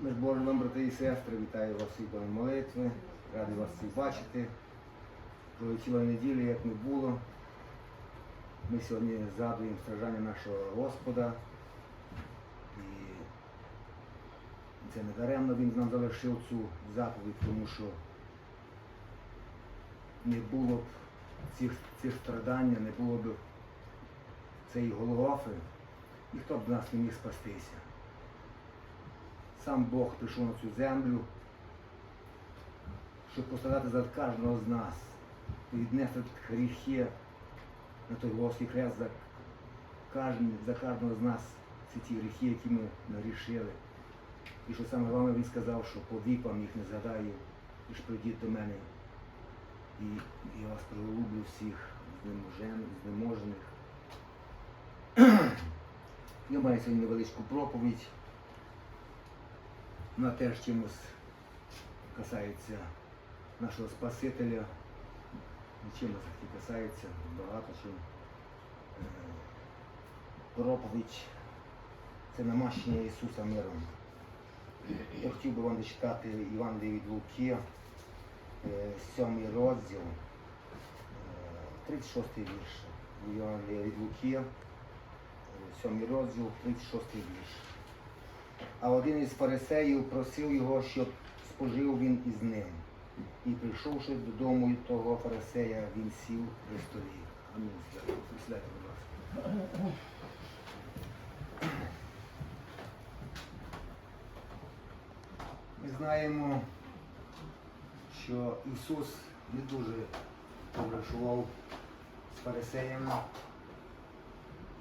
Ми з Божим вам, брати і сестри, вітаю вас всіх до молитви. Радий вас всіх бачити. Пролетіла неділя, як не було. Ми сьогодні згадуємо страждання нашого Господа. І це не даремно він нам залишив цю заповідь, тому що не було б цих, цих страдань, не було б цієї Голгофи, ніхто б з нас не міг спастися. Сам Бог прийшов на цю землю, щоб пострадати за кожного з нас, і віднести гріхи на той Волоський хрест за, за кожного з нас всі ті гріхи, які ми нагрішили. І що саме головне він сказав, що по вікам їх не згадаю, і ж прийдіть до мене. І я вас приголублю всіх знеможених. Я маю сьогодні невеличку проповідь. Вона теж чимось касається нашого Спасителя. Чимось таки касається багато чим. Е, Проповідь це намащення Ісуса миром. Я хотів би вам зачитати Євангеліє від Луки, е, сьомий розділ, е, 36 вірш. Євангелія від Луки, е, сьомий розділ, 36 вірш. А один із фарисеїв просив його, щоб спожив він із ним. І прийшовши додому того фарисея, він сів при столі. Амінь. Присідайте, будь ласка. Ми знаємо, що Ісус не дуже товаришував з фарисеями.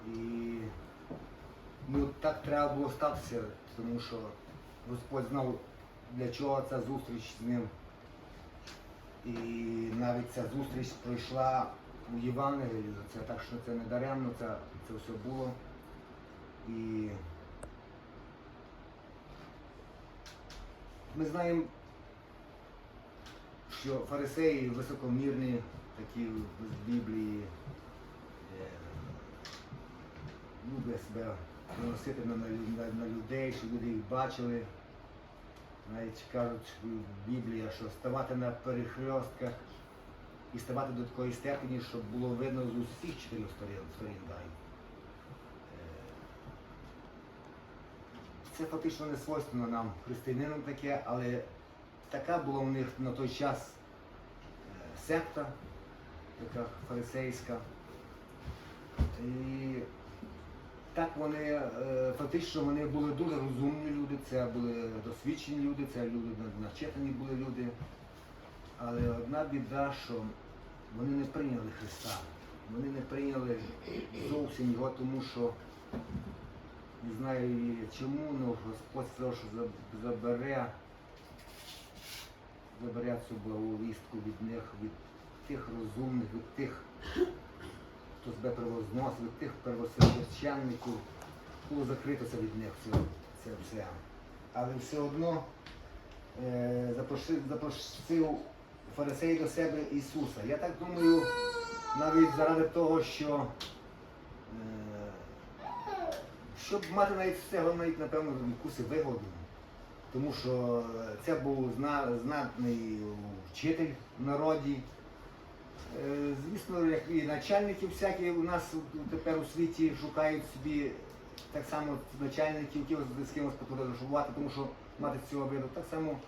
І ну, так треба було статися, тому що Господь знав, для чого ця зустріч з ним. І навіть ця зустріч пройшла у Євангелії, це так що це не даремно, це, це все було. І ми знаємо, що фарисеї високомірні, такі з Біблії, люблять себе приносити на, на, на- людей, щоб люди їх бачили. Навіть кажуть в Біблії, що ставати на перехрестках і ставати до такої степені, щоб було видно з усіх чотирьох сторін, сторін дай. Це фактично не свойственно нам, християнинам таке, але така була у них на той час е, секта, така фарисейська. І так вони, е, фактично вони були дуже розумні люди, це були досвідчені люди, це люди начитані були люди. Але одна біда, що вони не прийняли Христа. Вони не прийняли зовсім його, тому що не знаю чому, але Господь сказав, що забере, забере цю благовістку від них, від тих розумних, від тих, себе превозносив, тих первосвященників, було закритося від них це, це все. Але все одно е, запросив, запросив фарисей до себе Ісуса. Я так думаю, навіть заради того, що е, щоб мати навіть з цього навіть, напевно, якусь вигоду. Тому що це був знатний вчитель в народі. Е, Звісно, як і начальники всякі у нас тепер у світі шукають собі так само начальників, які з кимось потоваришувати, тому що мати цього виду. Так само,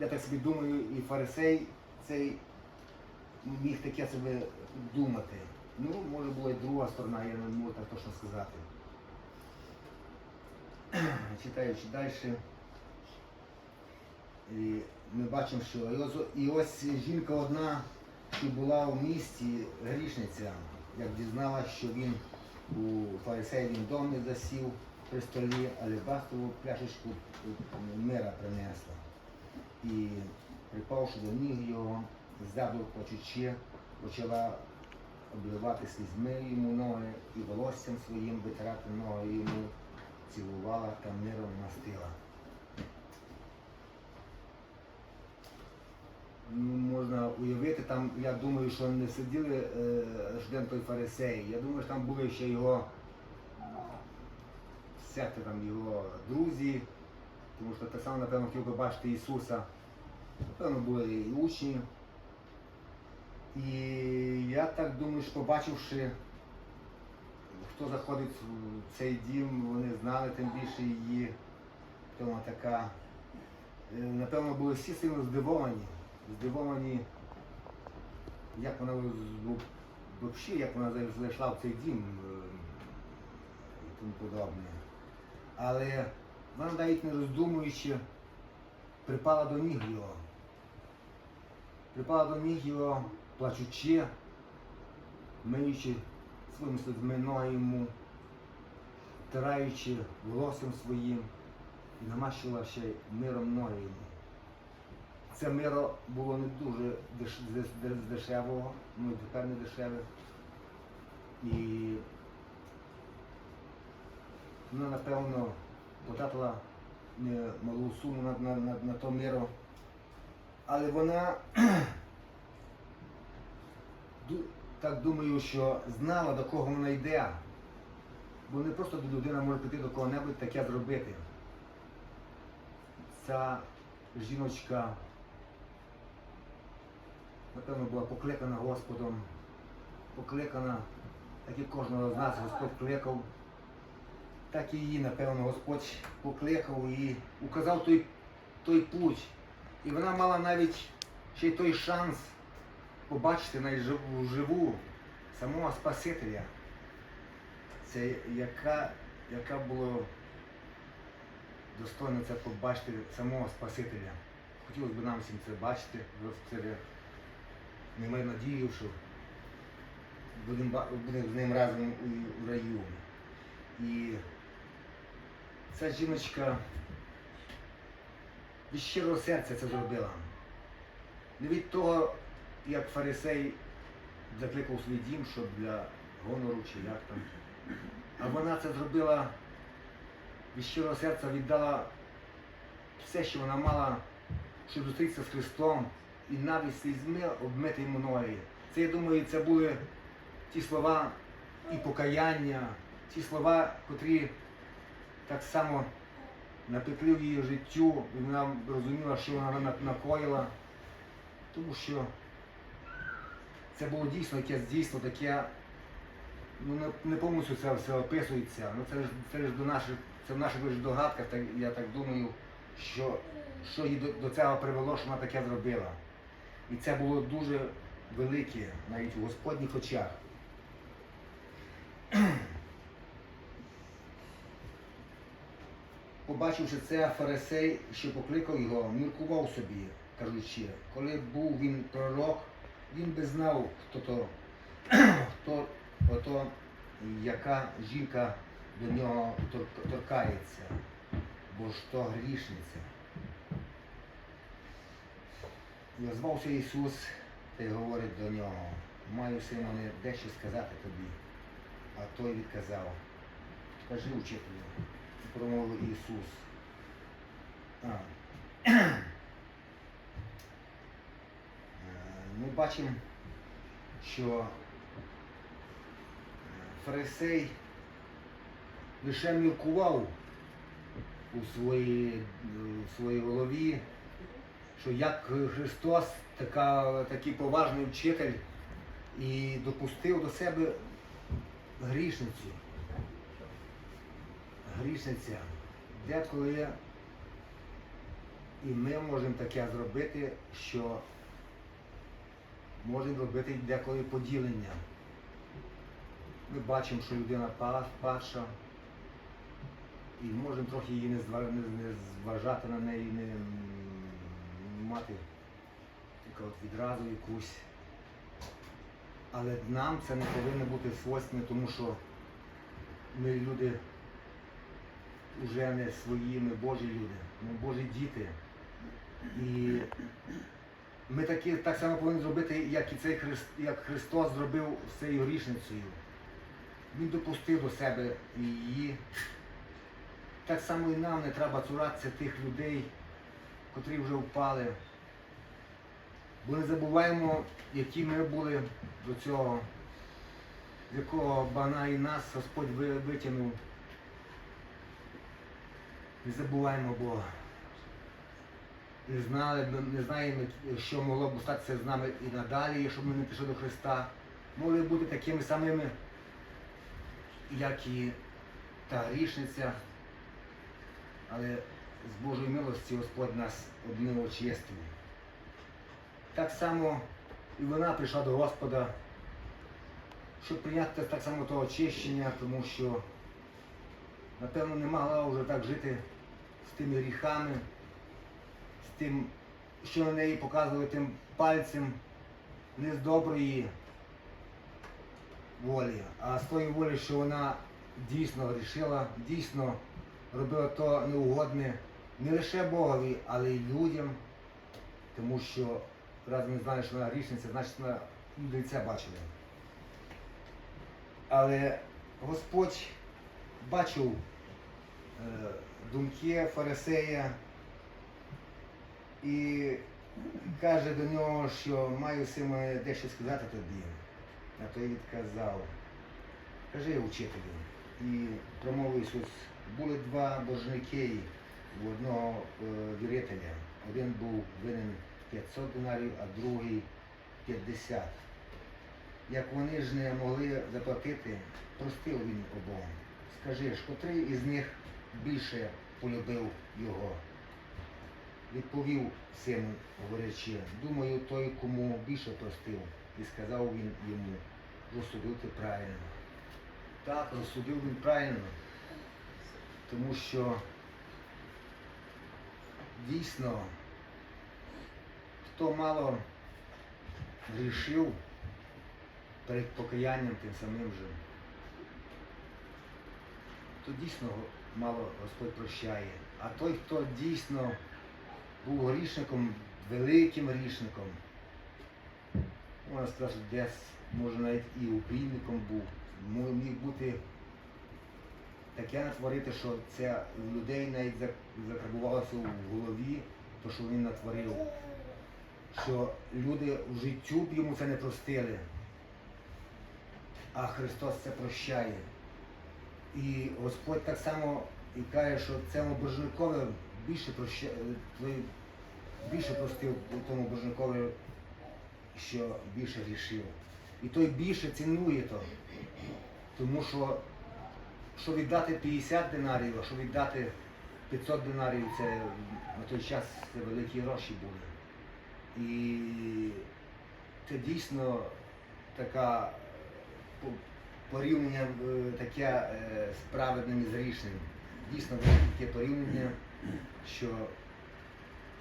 я так собі думаю, і фарисей цей міг таке себе думати. Ну, може була і друга сторона, я не можу так точно сказати. Читаючи далі, і ми бачимо, що і ось жінка одна, що була в місті грішниця, як дізналась, що він у фарисеєвім домі засів при столі, алебастрову пляшечку мира принесла. І припавши до ніг його, ззаду плачучи, почала обливати слізьми йому ноги і волоссям своїм витирати ноги йому, цілувала та миром мастила. Ну, можна уявити, там, я думаю, що не сиділи е, ждем той фарисеї. Я думаю, що там були ще його всякі там його друзі, тому що так само, напевно, хотів би бачити Ісуса. Напевно, були і учні. І я так думаю, що побачивши, хто заходить в цей дім, вони знали тим більше її. Тому така. е, Напевно, були всі сильно здивовані. Здивовані, як вона взагалі, як вона зайшла в цей дім е, і тому подобне. Але вона навіть не роздумуючи, припала до ніг його. Припала до ніг його, плачучи, миючи своїми сльозми ноги йому, втираючи волоссям своїм і намащила ще миром ноги йому. Це миро було не дуже деш- дешевого, ну і тепер не дешеве. І вона, напевно, потратила малу суму на, на, на, на то миро. Але вона так думаю, що знала, до кого вона йде. Бо не просто людина може піти до кого-небудь таке зробити. Ця жіночка, напевно, була покликана Господом, покликана, так і кожного з нас Господь кликав, так і її, напевно, Господь покликав і указав той, той путь. І вона мала навіть ще й той шанс побачити навіть живу, живу самого Спасителя. Це яка, яка було достойно це побачити самого Спасителя. Хотілося б нам всім це бачити, це не маю надію, що будемо будемо з ним разом у, у раю. І ця жіночка від щирого серця це зробила. Не від того, як фарисей закликав свій дім, щоб для гонору чи як там. А вона це зробила від щирого серця, віддала все, що вона мала, щоб зустрітися з Христом і навіть слізьми обмити йому ноги. Це, я думаю, це були ті слова і покаяння, ті слова, котрі так само напекли в її життю, і вона розуміла, що вона накоїла, тому що це було дійсно якесь дійство таке, ну не, повністю це все описується. Ну це ж це ж до наших, це в наших догадках, так, я так думаю, що, що її до, до цього привело, що вона таке зробила. І це було дуже велике, навіть у Господніх очах. Побачивши це, фарисей, що покликав його, міркував собі, кажучи, коли був він пророк, він би знав, хто то, хто ото, яка жінка до нього торкається, бо ж то грішниця. І озвався Ісус та й говорить до нього, маю Симоне дещо сказати тобі. А той відказав, кажи учителю, промовив Ісус. А. Е, Ми бачимо, що е, фарисей лише міркував у своїй, у своїй голові, що як Христос, така, такий поважний вчитель, і допустив до себе грішницю. Грішниця. Деколи і ми можемо таке зробити, що можемо робити деколи поділення. Ми бачимо, що людина па- падша, і можемо трохи її не, зва- не- не зважати на неї, не, мати таку от відразу якусь. Але нам це не повинно бути свойственно, тому що ми люди вже не свої, ми Божі люди, ми Божі діти. І ми такі, так само повинні зробити, як і цей Христ, як Христос зробив з цією грішницею. Він допустив до себе її. Так само і нам не треба цуратися тих людей, котрі вже впали. Бо не забуваємо, які ми були до цього, з якого бана і нас Господь витягнув. не забуваємо, бо не знали, не знаємо, що могло б статися з нами і надалі, якщо б ми не пішли до Христа. Могли бути такими самими, як і та грішниця. Але з Божої милості Господь нас одним очистив. Так само і вона прийшла до Господа, щоб прийняти так само того очищення, тому що, напевно, не могла вже так жити з тими гріхами, з тим, що на неї показували тим пальцем не з доброї волі, а з тої волі, що вона дійсно грішила, дійсно робила то неугодне не лише Богові, але й людям, тому що раз ми знаємо, що вона грішниця, значить вона люди це бачили. Але Господь бачив е, думки фарисея і каже до нього, що маю симе дещо сказати тобі. А той відказав. Кажи учителю. І промовив Ісус, були два боржники у одного е, вірителя. Один був винен 500 динарів, а другий 50. Як вони ж не могли заплатити, простив він обом. Скажи ж, котрий із них більше полюбив його? Відповів син, говорячи, думаю, той, кому більше простив. І сказав він йому, розсудив ти правильно. Так, розсудив він правильно, тому що дійсно, хто мало грішив перед покаянням тим самим же, то дійсно мало Господь прощає. А той, хто дійсно був грішником, великим грішником, можна сказати, десь, може навіть і упільником був, міг бути таке натворити, що це в людей навіть зак- закарбувалося в голові, то що він натворив, що люди в життю б йому це не простили, а Христос це прощає. І Господь так само і каже, що цьому боржникові більше проща... той більше простив тому боржникові, що більше грішив. І той більше цінує то. Тому що, що віддати 50 динарів, а що віддати 500 динарів, це на той час це великі гроші були. І це дійсно така порівняння е, таке е, з праведним з грішним. Дійсно таке порівняння, що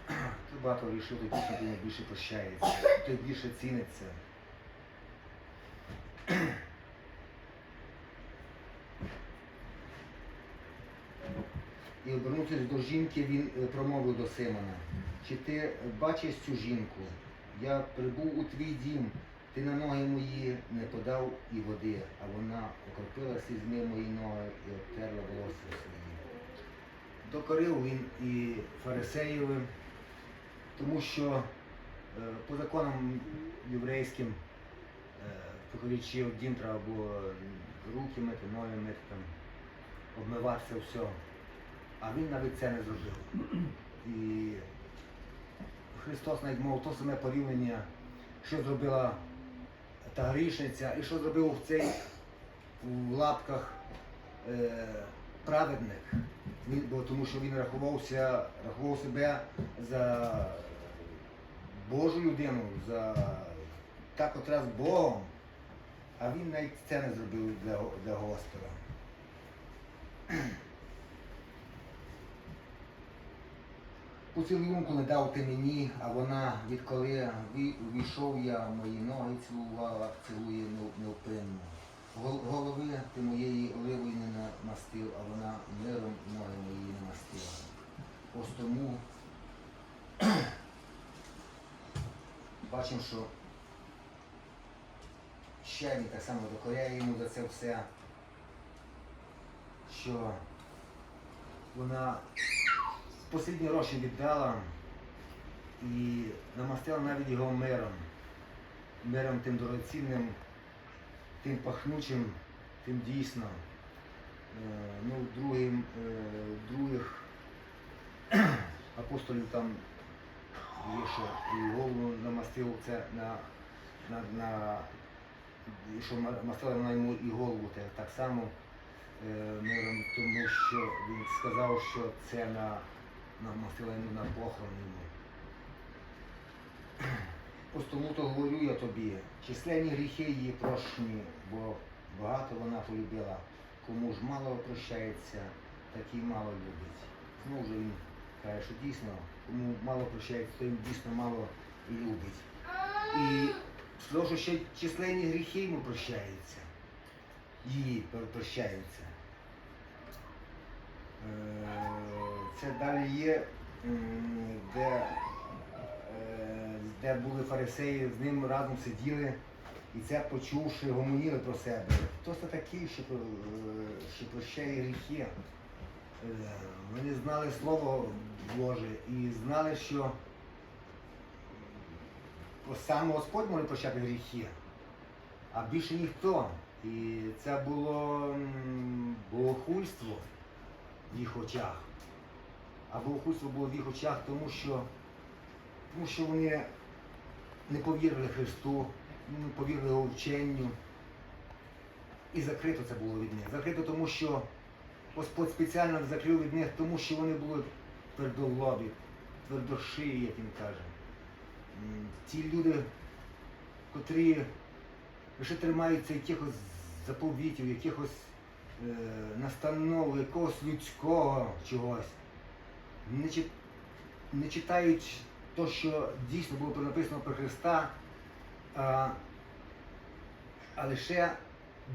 багато грішив, то дійсно більше прощається, той більше ціниться. І обернувшись до жінки, він е, промовив до Симона, чи ти бачиш цю жінку? Я прибув у твій дім, ти на ноги мої не подав і води, а вона окропила слізьми мої ноги і обтерла волосся свої. Докорив він і фарисеєвим, тому що е, по законам єврейським, е, в дім, треба було руки мити, ноги мити, там, обмиватися все. А він навіть це не зробив. І Христос навіть мав то саме порівняння, що зробила та грішниця, і що зробив цей в лапках е, праведник. Він, бо, тому що він рахувався, рахував себе за Божу людину, за так котра з Богом, а він навіть це не зробив для, для Господа. Поцілунку не дав ти мені, а вона, відколи увійшов я, мої ноги цілувала, цілує нев- невпинно. Голови ти моєї оливою не намастив, а вона миром ноги мої не мастила. Ось тому бачимо, що ще він так само докоряє йому за це все, що вона Послідні гроші віддала і намастила навіть його миром. Миром тим дорогоцінним, тим пахнучим, тим дійсно. Е, Ну, другим, е, других апостолів там є, що і голову намастив це на, на, на і що ма- мастила вона йому і голову так само е, миром, тому що він сказав, що це на, намастила йому на похорон. Ось тому то говорю я тобі, численні гріхи її прощені, бо багато вона полюбила. Кому ж мало прощається, такий мало любить. Знову ж він каже, що дійсно, кому мало прощається, то він дійсно мало і любить. І сказав, що ще численні гріхи йому прощаються. Пр- прощаються. Е, Це далі є, де, е, де були фарисеї, з ним разом сиділи, і це почувши, гомоніли про себе. Хто це такий, що, е, що прощає гріхи? Е, Вони знали Слово Боже і знали, що саме Господь може прощати гріхи, а більше ніхто. І це було богохульство в їх очах. А богохульство було в їх очах, тому що, тому що вони не повірили Христу, не повірили його вченню. І закрито це було від них. Закрито, тому що Господь спеціально закрив від них, тому що вони були твердолобі, твердошиї, як він каже. Ті люди, котрі лише тримаються якихось заповітів, якихось е, настанов, якогось людського чогось, не, чит- не читають то, що дійсно було написано про Христа, а, а лише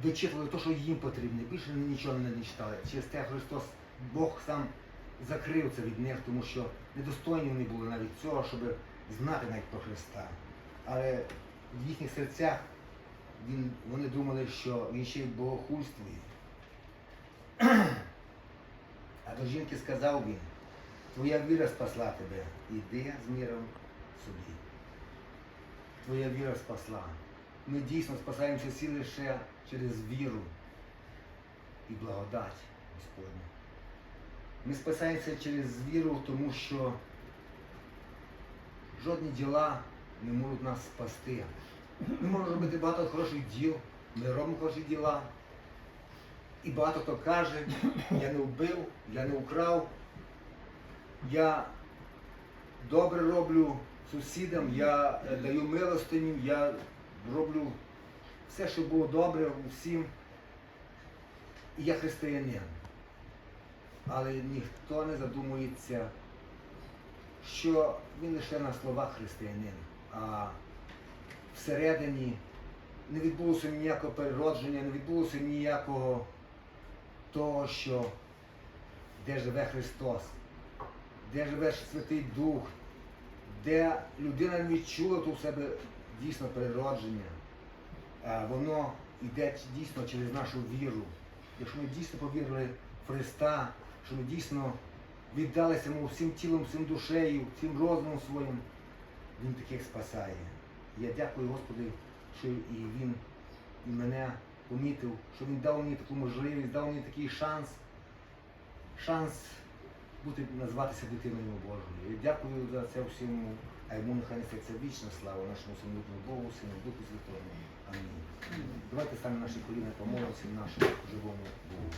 дочитували те, що їм потрібно. Більше нічого не читали. Через те Христос, Бог сам закрив це від них, тому що недостойні вони були навіть цього, щоб знати навіть про Христа. Але в їхніх серцях він, вони думали, що він ще й богохульствує. А до жінки сказав він, твоя віра спасла тебе, іди з миром собі. Твоя віра спасла. Ми дійсно спасаємося всі лише через віру і благодать Господню. Ми спасаємося через віру, тому що жодні діла не можуть нас спасти. Ми можемо робити багато хороших діл, ми робимо хороші діла. І багато хто каже, я не вбив, я не украв, я добре роблю сусідам, я е, даю милостиню, я роблю все, що було добре усім. І я християнин. Але ніхто не задумується, що він лише на словах християнин, а всередині не відбулося ніякого переродження, не відбулося ніякого того, що де живе Христос, де живе Святий Дух, де людина відчула тут в себе дійсно переродження. Воно йде дійсно через нашу віру. Якщо ми дійсно повірили в Христа, що ми дійсно віддалися йому всім тілом, всім душею, всім розумом своїм, Він таких спасає. Я дякую Господи, що і Він і мене помітив, що Він дав мені таку можливість, дав мені такий шанс, шанс бути, назватися дитиною Божою. І дякую за це всім, а йому нехай несеться вічна слава нашому самотному Богу, Сину, Духу Святому. Амінь. Давайте саме наші коліна, помолимося нашому живому Богу.